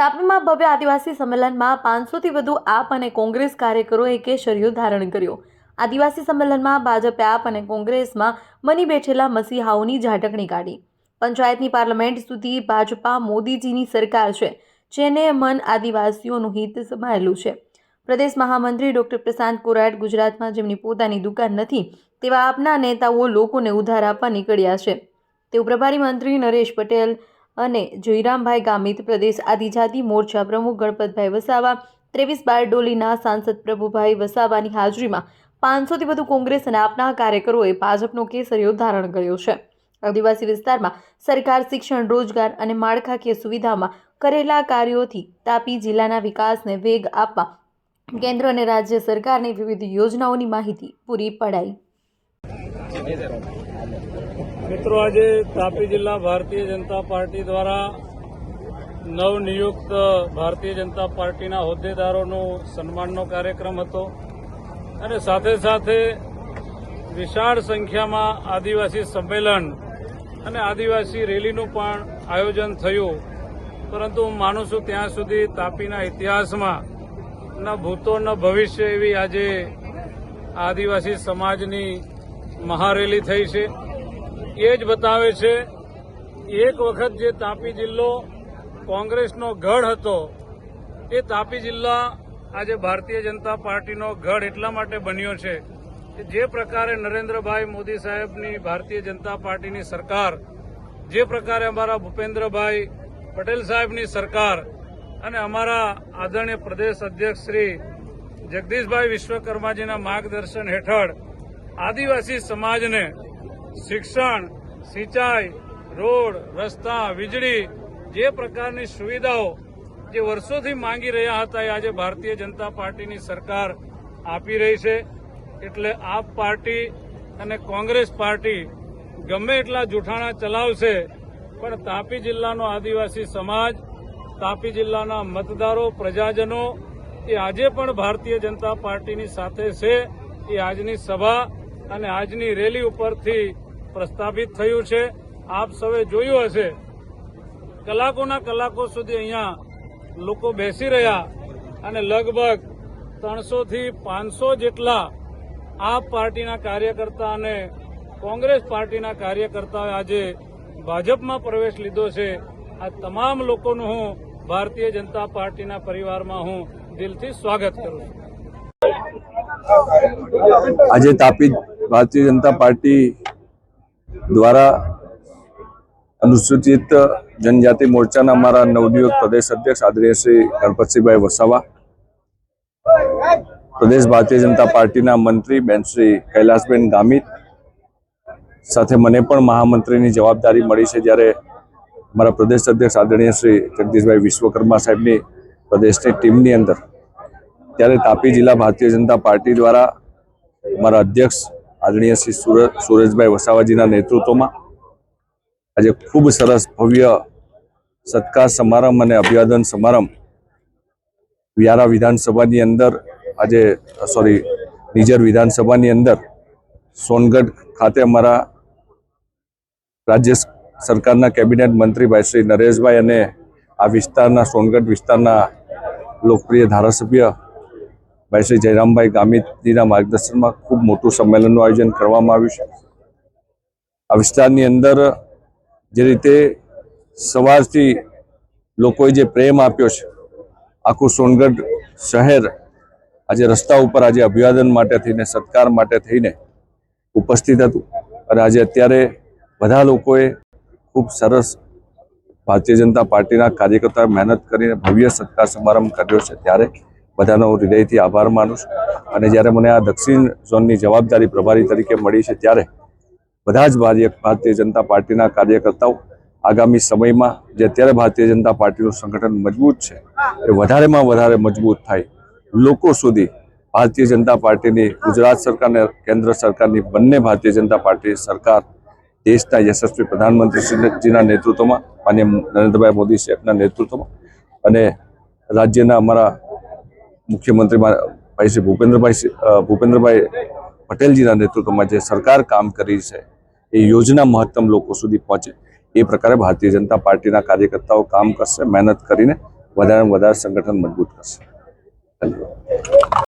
તાપીમાં ભવ્ય આદિવાસી સંમેલનમાં પાંચસોથી વધુ આપ અને કોંગ્રેસ કાર્યકરોએ કેસરીઓ ધારણ કર્યો. આદિવાસી સંમેલનમાં ભાજપે આપ અને કોંગ્રેસમાં મની બેઠેલા મસીહાઓની ઝાટકણી કાઢી. પંચાયતની પાર્લામેન્ટ સુધી ભાજપા મોદીજીની સરકાર છે, જેને મન આદિવાસીઓનું હિત સમાયેલું છે. પ્રદેશ મહામંત્રી ડોક્ટર પ્રશાંત કોરાટ ગુજરાતમાં જેમની પોતાની દુકાન નથી, તેવા આપના નેતાઓ લોકોને ઉધાર આપવા નીકળ્યા છે. તેવું પ્રભારી મંત્રી નરેશ પટેલ અને જયરામભાઈ ગામિત પ્રદેશ આદિજાતિ મોરચા પ્રમુખ ગણપતભાઈ વસાવા, ત્રેવીસ બારડોલીના સાંસદ પ્રભુભાઈ વસાવાની હાજરીમાં પાંચસોથી વધુ કોંગ્રેસ અને આપના કાર્યકરોએ ભાજપનો કેસરીઓ ધારણ કર્યો છે. આદિવાસી વિસ્તારમાં સરકાર, શિક્ષણ, રોજગાર અને માળખાકીય સુવિધામાં કરેલા કાર્યોથી તાપી જિલ્લાના વિકાસને વેગ આપવા કેન્દ્ર અને રાજ્ય સરકારની વિવિધ યોજનાઓની માહિતી પૂરી પડાઈ. મિત્રો, આજે તાપી જિલ્લા ભારતીય જનતા પાર્ટી દ્વારા નવનિયુક્ત ભારતીય જનતા પાર્ટીના હોદ્દેદારોનો સન્માનનો કાર્યક્રમ હતો અને સાથે સાથે વિશાળ સંખ્યામાં આદિવાસી સંમેલન અને આદિવાસી રેલીનું પણ આયોજન થયું. પરંતુ હું માનું છું ત્યાં સુધી તાપીના ઇતિહાસમાં ના ભૂતો ન ભવિષ્ય એવી આજે આદિવાસી સમાજની મહારેલી થઈ છે. એ જ બતાવે છે, એક વખત જે તાપી જિલ્લો કોંગ્રેસનો ગઢ હતો, એ તાપી જિલ્લા આજે ભારતીય જનતા પાર્ટીનો ગઢ એટલા માટે બન્યો છે કે જે પ્રકારે નરેન્દ્રભાઈ મોદી સાહેબની ભારતીય જનતા પાર્ટીની સરકાર, જે પ્રકારે અમારા ભૂપેન્દ્રભાઈ પટેલ સાહેબની સરકાર અને અમારા આદરણીય પ્રદેશ અધ્યક્ષ શ્રી જગદીશભાઈ વિશ્વકર્માજીના માર્ગદર્શન હેઠળ આદિવાસી સમાજને શિક્ષણ, સિંચાઈ, રોડ, રસ્તા, વીજળી જે પ્રકારની સુવિધાઓ જે વર્ષોથી માંગી રહ્યા હતા એ આજે ભારતીય જનતા પાર્ટીની સરકાર આપી રહી છે. એટલે આપ પાર્ટી અને કોંગ્રેસ પાર્ટી ગમે એટલા જૂઠાણા ચલાવશે, પણ તાપી જિલ્લાનો આદિવાસી સમાજ, તાપી જિલ્લાના મતદારો, પ્રજાજનો એ આજે પણ ભારતીય જનતા પાર્ટીની સાથે છે. એ આજની સભા અને આજની રેલી ઉપરથી પ્રસ્થાપિત થયું છે. આપ સૌએ જોયું હશે. કલાકોના કલાકો સુધી અહીંયા લોકો બેસી રહ્યા અને લગભગ ત્રણસોથી પાંચસો જેટલા આપ પાર્ટીના કાર્યકર્તા અને કોંગ્રેસ પાર્ટીના કાર્યકર્તાઓએ આજે ભાજપમાં પ્રવેશ લીધો છે. આ તમામ લોકોનું હું ભારતીય જનતા પાર્ટીના પરિવારમાં હું દિલથી સ્વાગત કરું છું. આજે તાપી ભારતીય જનતા પાર્ટી દ્વારા અનુસૂચિત જનજાતિ મોરચાના અમારા નવનિયુક્ત પ્રદેશ અધ્યક્ષ આદરણીય શ્રી ગણપતસિંહભાઈ વસાવા, પ્રદેશ ભારતીય જનતા પાર્ટીના મંત્રી બેન શ્રી કૈલાસબેન ગામિત સાથે મને પણ મહામંત્રીની જવાબદારી મળી છે જ્યારે અમારા પ્રદેશ અધ્યક્ષ આદરણીય શ્રી જગદીશભાઈ વિશ્વકર્મા સાહેબની પ્રદેશની ટીમની અંદર, ત્યારે તાપી જિલ્લા ભારતીય જનતા પાર્ટી દ્વારા અમારા અધ્યક્ષ આદરણીય શ્રી સુરત સુરજભાઈ વસાવાજીના નેતૃત્વમાં આજે ખૂબ સરસ ભવ્ય સત્કાર સમારંભ અને અભિવાદન સમારંભ વ્યારા વિધાનસભાની અંદર આજે સોરી નિજર વિધાનસભાની અંદર સોનગઢ ખાતે અમારા રાજ્ય સરકારના કેબિનેટ મંત્રી ભાઈ શ્રી નરેશભાઈ અને આ વિસ્તારના, સોનગઢ વિસ્તારના લોકપ્રિય ધારાસભ્ય ભાઈ શ્રી જયરામભાઈ ગામિતજીના માર્ગદર્શનમાં ખૂબ મોટું સંમેલનનું આયોજન કરવામાં આવ્યું છે. આ વિસ્તારની અંદર જે રીતે સવારથી લોકોએ જે પ્રેમ આપ્યો છે, આખું સોનગઢ શહેર આજે રસ્તા ઉપર આજે અભિવાદન માટે થઈને, સત્કાર માટે થઈને ઉપસ્થિત હતું. અને આજે અત્યારે બધા લોકોએ ખૂબ સરસ ભારતીય જનતા પાર્ટીના કાર્યકર્તાઓ મહેનત કરીને ભવ્ય સત્કાર સમારંભ કર્યો છે. ત્યારે બધાનો હું હૃદયથી આભાર માનું છું. અને જ્યારે મને આ દક્ષિણ ઝોનની જવાબદારી પ્રભારી તરીકે મળી છે ત્યારે બધા જ ભારતીય જનતા પાર્ટીના કાર્યકર્તાઓ આગામી સમયમાં જે અત્યારે ભારતીય જનતા પાર્ટીનું સંગઠન મજબૂત છે એ વધારેમાં વધારે મજબૂત થાય. લોકો સુધી ભારતીય જનતા પાર્ટીની, ગુજરાત સરકાર અને કેન્દ્ર સરકારની બંને ભારતીય જનતા પાર્ટી સરકાર, દેશના યશસ્વી પ્રધાનમંત્રીજીના નેતૃત્વમાં, માન્ય નરેન્દ્રભાઈ મોદી સાહેબના નેતૃત્વમાં અને રાજ્યના અમારા મુખ્યમંત્રી ભાઈ શ્રી ભૂપેન્દ્રભાઈ ભૂપેન્દ્રભાઈ પટેલજીના નેતૃત્વમાં જે સરકાર કામ કરી છે, એ યોજના મહત્તમ લોકો સુધી પહોંચે, એ પ્રકારે ભારતીય જનતા પાર્ટીના કાર્યકર્તાઓ કામ કરશે, મહેનત કરીને વધારે વધારે સંગઠન મજબૂત કરશે. ધન્યવાદ.